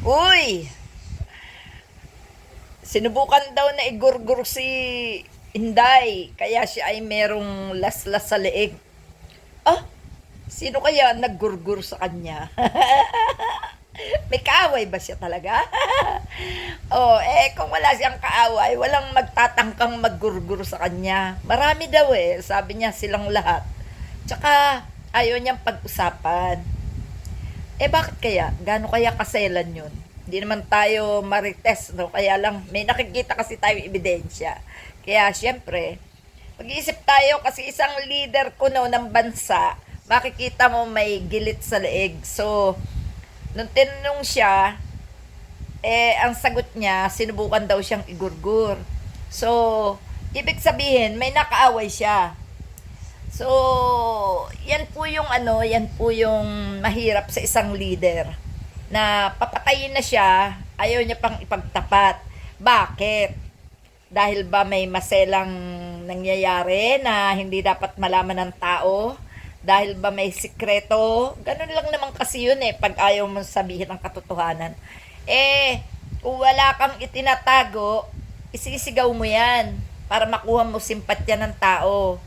Uy! Sinubukan daw na igurgur si Inday, kaya siya ay merong laslas sa leeg. Ah, sino kaya naggurgur sa kanya? May kaaway ba siya talaga? oh, eh kung wala siyang kaaway, walang magtatangkang maggurgur sa kanya. Marami daw eh, sabi niya silang lahat. Tsaka ayaw niyang pag-usapan. Eh bakit kaya? Gaano kaya kaselan yun? Hindi naman tayo marites, no? Kaya lang, may nakikita kasi tayong ebidensya. Kaya syempre, mag-iisip tayo kasi isang leader ko no, ng bansa, makikita mo may gilit sa leeg. So, nung tinanong siya, eh, ang sagot niya, sinubukan daw siyang igurgur. So, ibig sabihin, may nakaaway siya. So, yan po yung ano, yan po yung mahirap sa isang leader na papatayin na siya, ayaw niya pang ipagtapat. Bakit? Dahil ba may maselang nangyayari na hindi dapat malaman ng tao? Dahil ba may sikreto? Ganun lang naman kasi yun eh, pag ayaw mo sabihin ang katotohanan. Eh, kung wala kang itinatago, isisigaw mo yan para makuha mo simpatya ng tao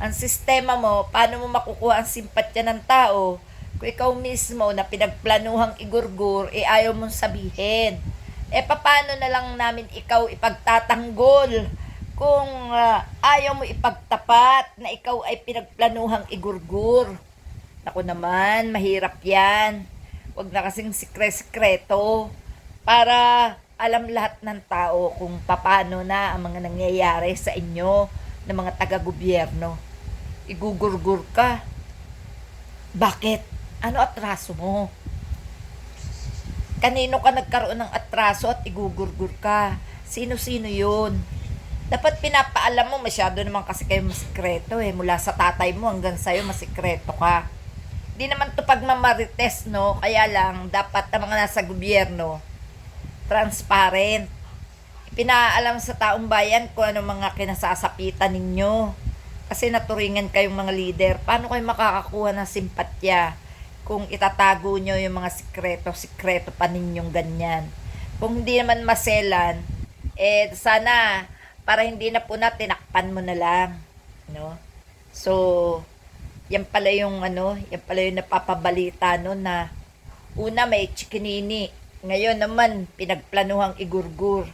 ang sistema mo, paano mo makukuha ang simpatya ng tao kung ikaw mismo na pinagplanuhang igurgur, eh ayaw mong sabihin. Eh paano na lang namin ikaw ipagtatanggol kung ah, ayaw mo ipagtapat na ikaw ay pinagplanuhang igurgur. Ako naman, mahirap yan. Huwag na kasing sikre-sikreto para alam lahat ng tao kung paano na ang mga nangyayari sa inyo ng mga taga-gobyerno igugurgur ka. Bakit? Ano atraso mo? Kanino ka nagkaroon ng atraso at igugurgur ka? Sino-sino yun? Dapat pinapaalam mo, masyado naman kasi kayo masikreto eh. Mula sa tatay mo hanggang sa'yo, masikreto ka. Di naman to pagmamarites, no? Kaya lang, dapat ang mga nasa gobyerno, transparent. Pinaalam sa taong bayan kung ano mga kinasasapitan ninyo kasi naturingan kayong mga leader, paano kayo makakakuha ng simpatya kung itatago nyo yung mga sikreto, sikreto pa ninyong ganyan. Kung hindi naman maselan, eh sana para hindi na po na tinakpan mo na lang, no? So, yan pala yung ano, yan pala yung napapabalita no na una may chikinini, ngayon naman pinagplanuhang igurgur.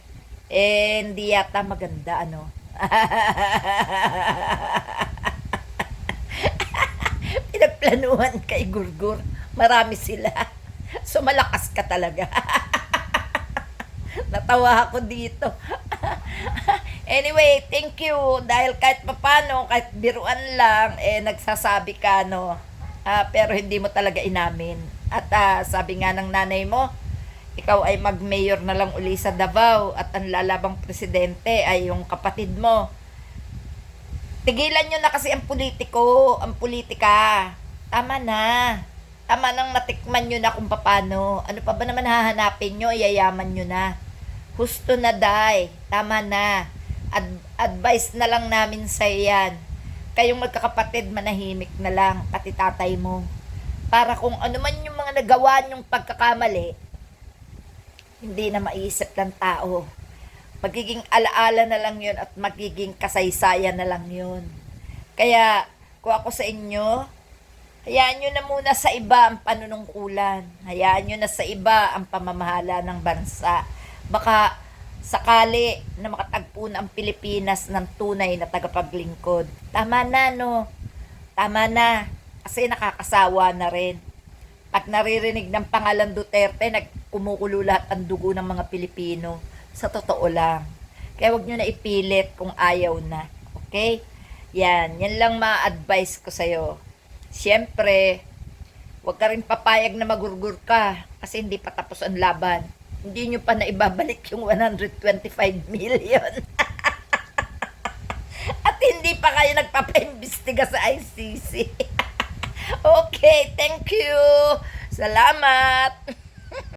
Eh, hindi yata maganda ano. Pinagplanuhan kay Gurgur. Marami sila. So malakas ka talaga. Natawa ako dito. anyway, thank you. Dahil kahit papano, kahit biruan lang, eh, nagsasabi ka, no. Ah, pero hindi mo talaga inamin. At ah, sabi nga ng nanay mo, ikaw ay mag-mayor na lang uli sa Davao at ang lalabang presidente ay yung kapatid mo. Tigilan nyo na kasi ang politiko, ang politika. Tama na. Tama nang natikman nyo na kung paano. Ano pa ba naman hahanapin nyo, iyayaman nyo na. Husto na day. Tama na. Ad- advice na lang namin sa yan. Kayong magkakapatid, manahimik na lang, pati tatay mo. Para kung ano man yung mga nagawa nyong pagkakamali, hindi na maisip ng tao. Magiging alaala na lang yun at magiging kasaysayan na lang yun. Kaya, kung ako sa inyo, hayaan nyo na muna sa iba ang panunungkulan. Hayaan nyo na sa iba ang pamamahala ng bansa. Baka sakali na makatagpo na ang Pilipinas ng tunay na tagapaglingkod. Tama na, no? Tama na. Kasi nakakasawa na rin. Pag naririnig ng pangalan Duterte, nagkumukulo lahat ang dugo ng mga Pilipino. Sa totoo lang. Kaya wag nyo na ipilit kung ayaw na. Okay? Yan. Yan lang ma-advise ko sa'yo. Siyempre, wag ka rin papayag na magurgur ka kasi hindi pa tapos ang laban. Hindi nyo pa na ibabalik yung 125 million. At hindi pa kayo nagpapaimbestiga sa ICC. okay, thank you. Salamat.